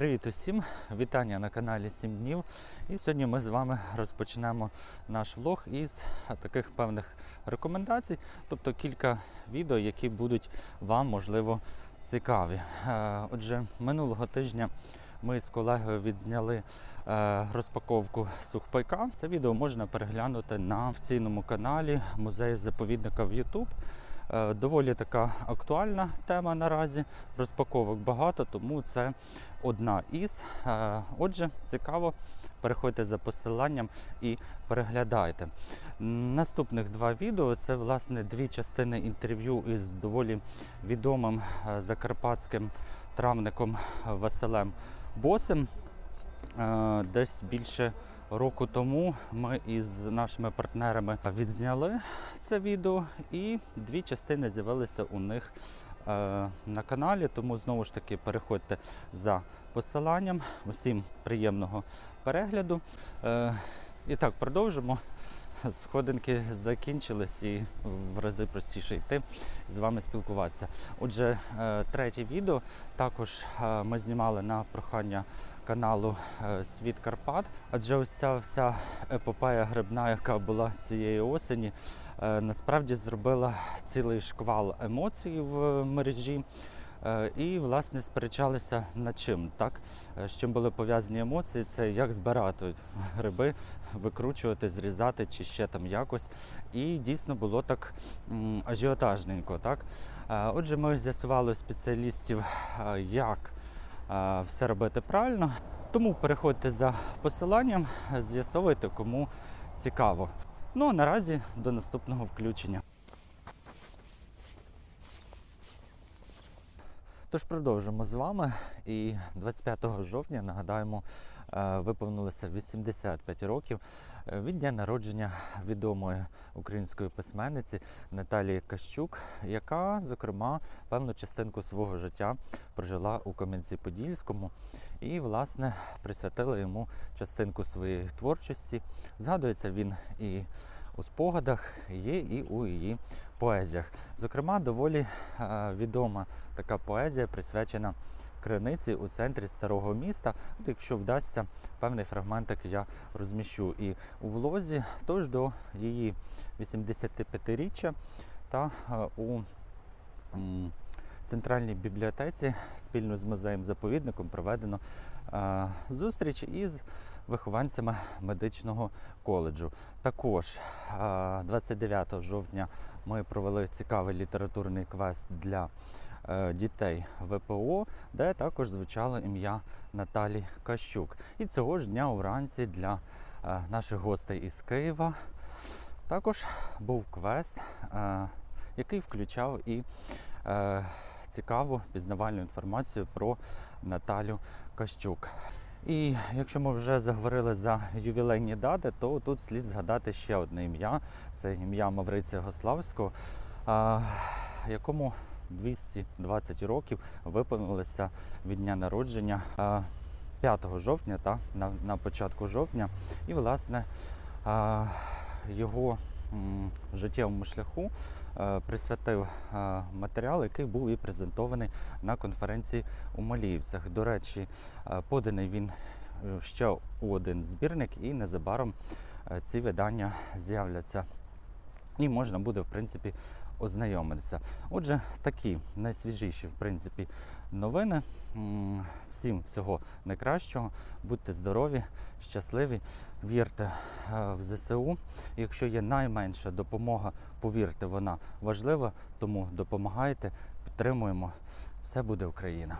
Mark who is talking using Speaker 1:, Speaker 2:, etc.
Speaker 1: Привіт усім! Вітання на каналі 7 днів. І сьогодні ми з вами розпочнемо наш влог із таких певних рекомендацій, тобто кілька відео, які будуть вам можливо цікаві. Е, Отже, минулого тижня ми з колегою відзняли е, розпаковку сухпайка. Це відео можна переглянути на офіційному каналі музею заповідника в YouTube. Е, Доволі така актуальна тема наразі. Розпаковок багато, тому це одна із. Е, Отже, цікаво, переходьте за посиланням і переглядайте. Наступних два відео це власне дві частини інтерв'ю із доволі відомим е, закарпатським травником Василем Босем. Десь більше року тому ми із нашими партнерами відзняли це відео, і дві частини з'явилися у них е, на каналі. Тому знову ж таки переходьте за посиланням. Усім приємного перегляду. Е, І так, продовжимо. Сходинки закінчились і в рази простіше йти з вами спілкуватися. Отже, е, третє відео також ми знімали на прохання каналу е, Світ Карпат. Адже ось ця вся епопея грибна, яка була цієї осені, е, насправді зробила цілий шквал емоцій в мережі. Е, І, власне, сперечалися над чим, так? З чим були пов'язані емоції, це як збирати гриби, викручувати, зрізати чи ще там якось. І дійсно було так ажіотажненько. Так? Отже, ми з'ясували спеціалістів, як все робити правильно. Тому переходьте за посиланням, з'ясовуйте, кому цікаво. Ну а наразі до наступного включення. Тож продовжимо з вами. І 25 жовтня нагадаємо, виповнилося 85 років е, від дня народження відомої української письменниці Наталії Кащук, яка, зокрема, певну частинку свого життя прожила у Кам'янці-Подільському і, власне, присвятила йому частинку своєї творчості. Згадується він і у спогадах, є і у її поезіях. Зокрема, доволі е, відома така поезія, присвячена криниці у центрі старого міста. От якщо вдасться, певний фрагментик я розміщу і у влозі, тож до її 85-річчя та е, у центральній бібліотеці спільно з музеєм заповідником проведено е, зустріч із вихованцями медичного коледжу. Також е, 29 жовтня ми провели цікавий літературний квест для е, дітей ВПО, де також звучало ім'я Наталі Кащук. І цього ж дня уранці для е, наших гостей із Києва також був квест, е, який включав і е, цікаву пізнавальну інформацію про Наталю Кащук. І якщо ми вже заговорили за ювілейні дати, то тут слід згадати ще одне ім'я. Це ім'я Мавриція Гославського, якому 220 років виповнилося від дня народження 5 жовтня та на, на початку жовтня. І, власне, його життєвому шляху е, присвятив матеріал, який був і презентований на конференції у Маліївцях. До речі, поданий він е, ще один збірник, і незабаром е, ці видання з'являться. І можна буде, в принципі, ознайомитися. Отже, такі найсвіжіші, в принципі, новини. Всім всього найкращого. Будьте здорові, щасливі, вірте е, в ЗСУ. Якщо є найменша допомога, повірте, вона важлива, тому допомагайте, підтримуємо. Все буде Україна.